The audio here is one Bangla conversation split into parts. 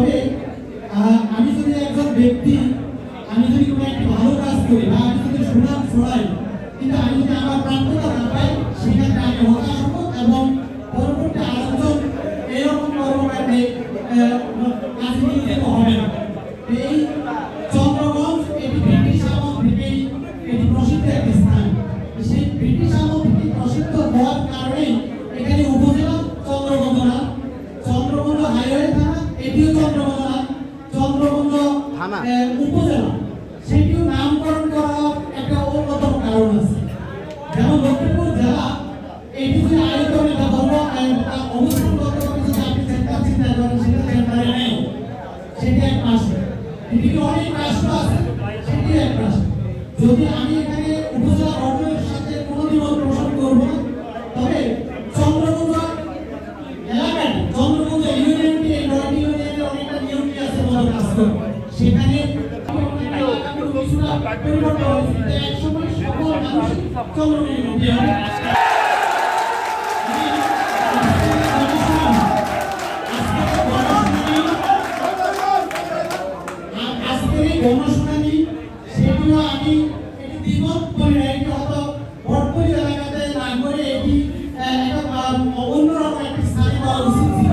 okay, থানা সেটিও নামকরণ করার একটা অন্যতম কারণ আছে। যেমন লক্ষ্মীপুর জেলা এটি যে আয়তন এটা ধর্ম অনুষ্ঠানগত কিছু আপনি চিন্তা চিন্তা করেন সেটা নেই। সেটি এক অনেক আছে সেটি এক যদি আমি গণশুনানি সেটিও আমি এটি দ্বিমত করি না এটি অত ভরপুর এলাকাতে না করে এটি অন্যরকম একটি স্থানে করা উচিত ছিল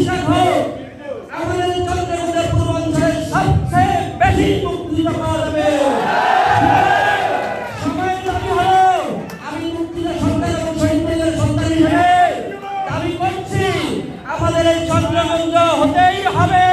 কৃষক হোক আমাদের চন্দ্রপুরের পূর্বাঞ্চলের সবচেয়ে বেশি মুক্তিযোদ্ধা পাওয়া যাবে। আমাদের এই চন্দ্রগঞ্জ হতেই হবে।